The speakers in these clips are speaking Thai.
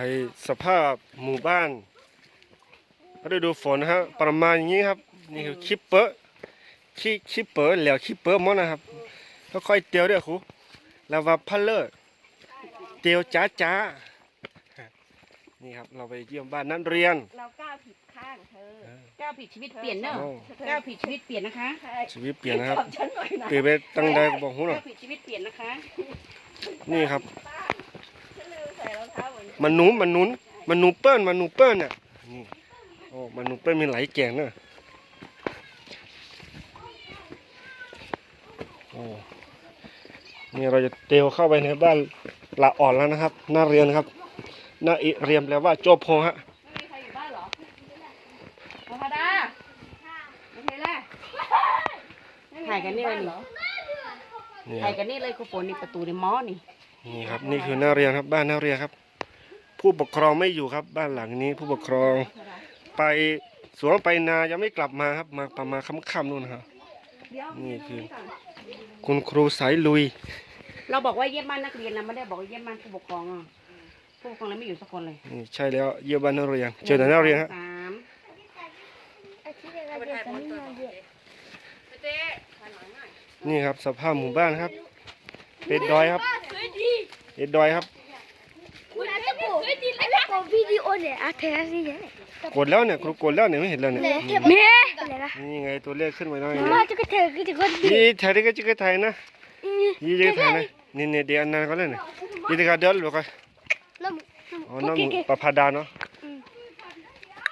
ถ่ายสภาพหมู่บ้านฤดูฝนนะฮะประมาณอย่างนี้ครับนี่คือคิปเปอร์คิคิปเปอร์แล้วคิปเปอร์หมดนะครับค่อยๆเตียวด้วยครูแล้วว่าพัลเลอร์เตียวจ้าจ้านี่ครับเราไปเยี่ยมบ้านนักเรียน เราก้าวผิดข้างเธอก้าวผิดชีวิตเปลี่ยนเนอะโอ้ก้าวผิดชีวิตเปลี่ยนนะคะชีวิตเปลี่ยนนะครับขอบฉันหน่อยนะเปลี่ยนไปตั้งใดก็บอกหูหน่อก้าวยผิดชีวิตเปลี่ยนนะคะ นี่ครับฉันลื มใส่รองเท้าเหมือนกันมันหนุนมันหนุนมันหนูเปิ้ลมันหนูเปิ้ลน่ะนี่โอ้มันหนูเปิ้ลมีหลายแกงเนอะโอ้นี่เราจะเตียวเข้าไปในบ้านละอ่อนแล้วนะครับหน้าเรียนครับหน้าอิเรียมแปลว่าโจโพฮะไม่มีใครอยู่บ้านเหรอธรรมดาไม่ใช่แหละถ่ายกันนี่เลยนี่นี่คถ่ารัยบกันนี่เลยกูฝนนี่ประตูในม้อนี่นี่ครับนี่คือหน้าเรียนครับบ้านหน้าเรียนครับ ผู้ปกครองไม่อยู่ครับ บ้านหลังนี้ผู้ปกครอง ไปสวนไปนายังไม่กลับมาครับ มาประมาณค่ำๆนู่นนะครับเดี๋ยวนี่คือคุณครูสายลุย เราบอกว่าเยี่ยมบ้านนักเรียนนะไม่ได้บอกว่าเยี่ยมบ้านผู้ปกครองอะผู้ปกครองแล้วไม่อยู่สักคนเลยนี่ใช่แล้ว เยี่ยมบ้านนักเรียนเจอแต่นักเรียนฮะสามนี่ครับสภาพหมู่บ้านครับ เป็นดอยครับเป็นดอยครับ video det er til å si det. กดแล้วเนี่ยครูกดแล้วเนี่ยไม่เห็นแล้วเนี่ย Med! นี่ไงตัวเลขขึ้นมาหน่อย Mamma, du kan tenke deg godt ยี่ไทยก็จะไทยนะยี่จะไทยนะนี่เนี่ยเดียวนั้นก็เลยเนี่ยยี่จะเดินหรือไง Nå อ๋อน้องประพาดาเนาะ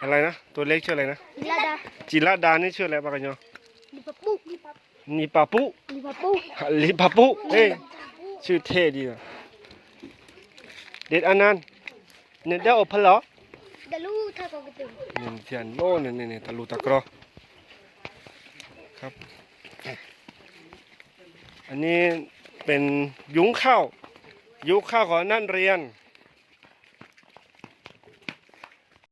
อะไรนะตัวเลขชื่ออะไรนะ La da. จิรดานี่ชื่ออะไรบ้างกันเนาะ Lipapu. นี่ปาปุ Lipapu. ลิปาปุเอ้ยชื่อเท่ดีอะเด็ดอันนั้นเนี่ยได้อบพะเหรอ Dalu ta ko gitu. หนึ่งเทียนโลนี่ยเนี่ยเนี่ยตะลูตะกรอครับ อันนี้เป็นยุ้งข้าว ยุ้งข้าวของนั่นเรียน